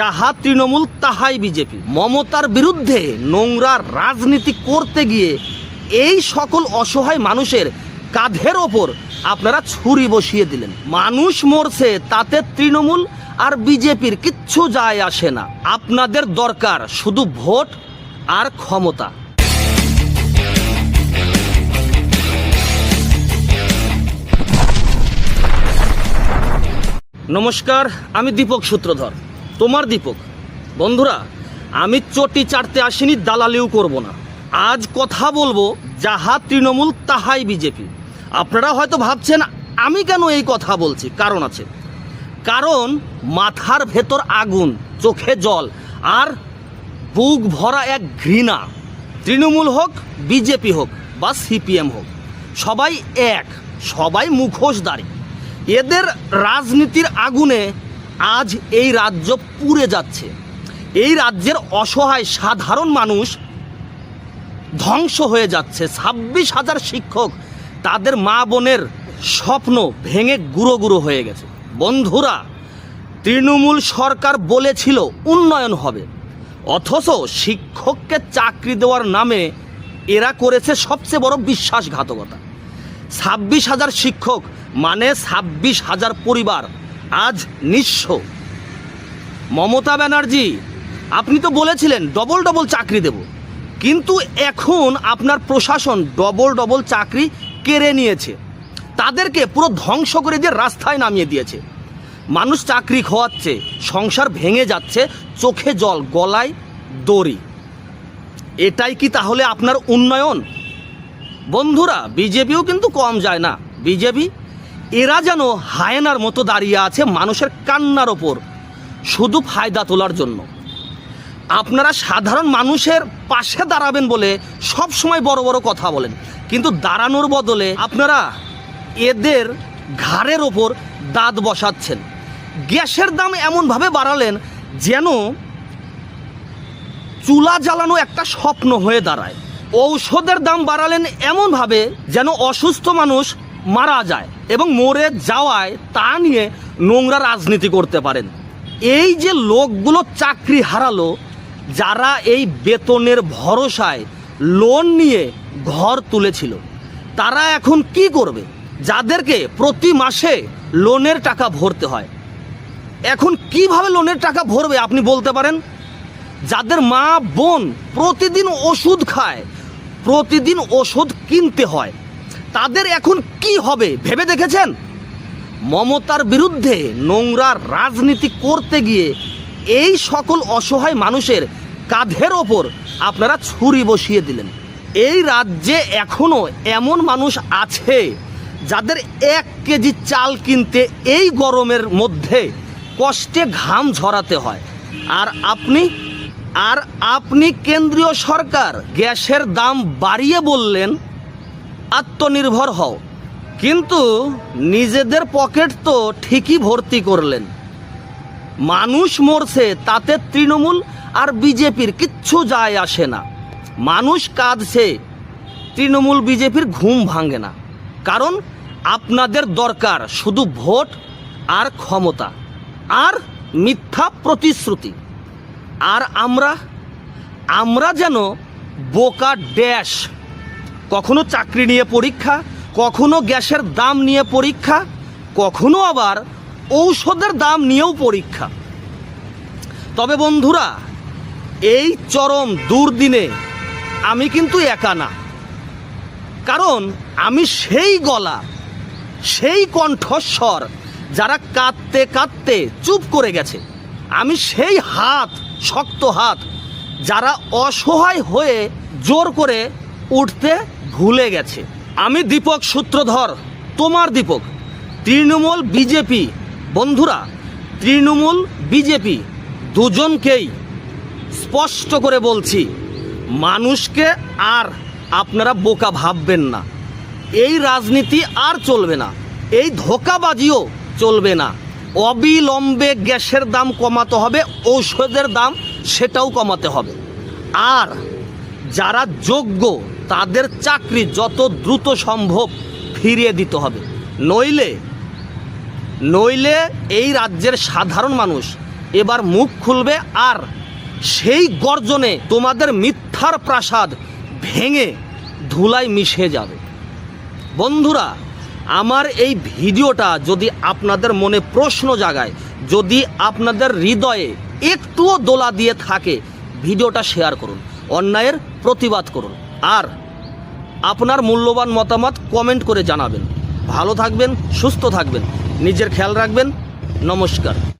যাহা তৃণমূল, তাহাই বিজেপি। মমতার বিরুদ্ধে নোংরা রাজনীতি করতে গিয়ে এই সকল অসহায় মানুষের কাঁধের ওপর আপনারা ছুরি বসিয়ে দিলেন। মানুষ মরছে, তাতে তৃণমূল আর বিজেপির কিচ্ছু যায় আসে না। আপনাদের দরকার শুধু ভোট আর ক্ষমতা। নমস্কার, আমি দীপক সূত্রধর। তোমার দীপক, বন্ধুরা, আমি চটি চাটতে আসিনি, দালালিও করব না। আজ কথা বলব যাহা তৃণমূল, তাহাই বিজেপি। আপনারা হয়তো ভাবছেন, আমি কেন এই কথা বলছি? কারণ আছে। কারণ মাথার ভেতর আগুন, চোখে জল, আর বুক ভরা এক ঘৃণা। তৃণমূল হোক, বিজেপি হোক, বা সিপিএম হোক, সবাই এক, সবাই মুখোশধারী। এদের রাজনীতির আগুনে আজ এই রাজ্য পুড়ে যাচ্ছে। এই রাজ্যের অসহায় সাধারণ মানুষ ধ্বংস হয়ে যাচ্ছে। ছাব্বিশ হাজার শিক্ষক তাদের মা বোনের স্বপ্ন ভেঙে গুঁড়ো গুঁড়ো হয়ে গেছে। বন্ধুরা, তৃণমূল সরকার বলেছিল উন্নয়ন হবে। অথচ শিক্ষককে চাকরি দেওয়ার নামে এরা করেছে সবচেয়ে বড় বিশ্বাসঘাতকতা। ছাব্বিশ হাজার শিক্ষক মানে ছাব্বিশ হাজার পরিবার। আজ নিঃস্ব। মমতা ব্যানার্জি, আপনি তো বলেছিলেন ডবল ডবল চাকরি দেব। কিন্তু এখন আপনার প্রশাসন ডবল ডবল চাকরি কেড়ে নিয়েছে। তাদেরকে পুরো ধ্বংস করে দিয়ে রাস্তায় নামিয়ে দিয়েছে। মানুষ চাকরি খোয়াচ্ছে, সংসার ভেঙে যাচ্ছে, চোখে জল, গলায় দড়ি। এটাই কি তাহলে আপনার উন্নয়ন? বন্ধুরা, বিজেপিও কিন্তু কম যায় না। বিজেপি এরা যেন হায়নার মতো দাঁড়িয়ে আছে মানুষের কান্নার ওপর। শুধু ফায়দা তোলার জন্য। আপনারা সাধারণ মানুষের পাশে দাঁড়াবেন বলে সব সময় বড় বড় কথা বলেন। কিন্তু দাঁড়ানোর বদলে আপনারা এদের ঘাড়ের ওপর দাঁত বসাচ্ছেন। গ্যাসের দাম এমনভাবে বাড়ালেন যেন চুলা জ্বালানো একটা স্বপ্ন হয়ে দাঁড়ায়। ঔষধের দাম বাড়ালেন এমনভাবে যেন অসুস্থ মানুষ মারা যায় এবং মরে যাওয়ায় তা নিয়ে নোংরা রাজনীতি করতে পারেন। এই যে লোকগুলো চাকরি হারালো, যারা এই বেতনের ভরসায় লোন নিয়ে ঘর তুলেছিল, তারা এখন কি করবে? যাদেরকে প্রতি মাসে লোনের টাকা ভরতে হয়। এখন কীভাবে লোনের টাকা ভরবে আপনি বলতে পারেন? যাদের মা বোন প্রতিদিন ওষুধ খায়, প্রতিদিন ওষুধ কিনতে হয় তাদের এখন কি হবে ভেবে দেখেছেন? মমতার বিরুদ্ধে নোংরা রাজনীতি করতে গিয়ে এই সকল অসহায় মানুষের কাঁধের ওপর আপনারা ছুরি বসিয়ে দিলেন। এই রাজ্যে এখনও এমন মানুষ আছে যাদের এক কেজি চাল কিনতে এই গরমের মধ্যে কষ্টে ঘাম ঝরাতে হয়। আর আপনি আর আপনি কেন্দ্রীয় সরকার, গ্যাসের দাম বাড়িয়ে বললেন আত্মনির্ভর হও। কিন্তু নিজেদের পকেট তো ঠিকই ভর্তি করলেন। মানুষ মরছে তাতে তৃণমূল আর বিজেপির কিচ্ছু যায় আসে না। মানুষ কাঁদছে, তৃণমূল বিজেপির ঘুম ভাঙে না। কারণ আপনাদের দরকার শুধু ভোট আর ক্ষমতা আর মিথ্যা প্রতিশ্রুতি। আর আমরা আমরা যেন বোকা ড্যাশ কখনো চাকরি নিয়ে পরীক্ষা, কখনো গ্যাসের দাম নিয়ে পরীক্ষা, কখনো আবার ঔষধের দাম নিয়েও পরীক্ষা। তবে বন্ধুরা, এই চরম দুর্দিনে আমি কিন্তু একা না। কারণ আমি সেই গলা, সেই কণ্ঠস্বর যারা কাঁদতে কাঁদতে চুপ করে গেছে। আমি সেই হাত, শক্ত হাত যারা অসহায় হয়ে জোর করে উঠতে ভুলে গেছে। আমি দীপক সূত্রধর, তোমার দীপক। তৃণমূল বিজেপি। বন্ধুরা, তৃণমূল বিজেপি, দুজনকেই স্পষ্ট করে বলছি, মানুষকে আর আপনারা বোকা ভাববেন না। এই রাজনীতি আর চলবে না। এই ধোকাবাজিও চলবে না। অবিলম্বে গ্যাসের দাম কমাতে হবে, ঔষধের দাম সেটাও কমাতে হবে। আর যারা যোগ্য, তাদের চাকরি যত দ্রুত সম্ভব ফিরিয়ে দিতে হবে। নইলে নইলে এই রাজ্যের সাধারণ মানুষ এবার মুখ খুলবে আর সেই গর্জনে তোমাদের মিথ্যার প্রাসাদ ভেঙে ধুলায় মিশে যাবে। বন্ধুরা, আমার এই ভিডিওটা যদি আপনাদের মনে প্রশ্ন জাগায়, যদি আপনাদের হৃদয়ে একটুও দোলা দিয়ে থাকে, ভিডিওটা শেয়ার করুন। অন্যায়ের প্রতিবাদ করুন। আর আপনার মূল্যবান মতামত কমেন্ট করে জানাবেন। ভালো থাকবেন, সুস্থ থাকবেন। নিজের খেয়াল রাখবেন। নমস্কার।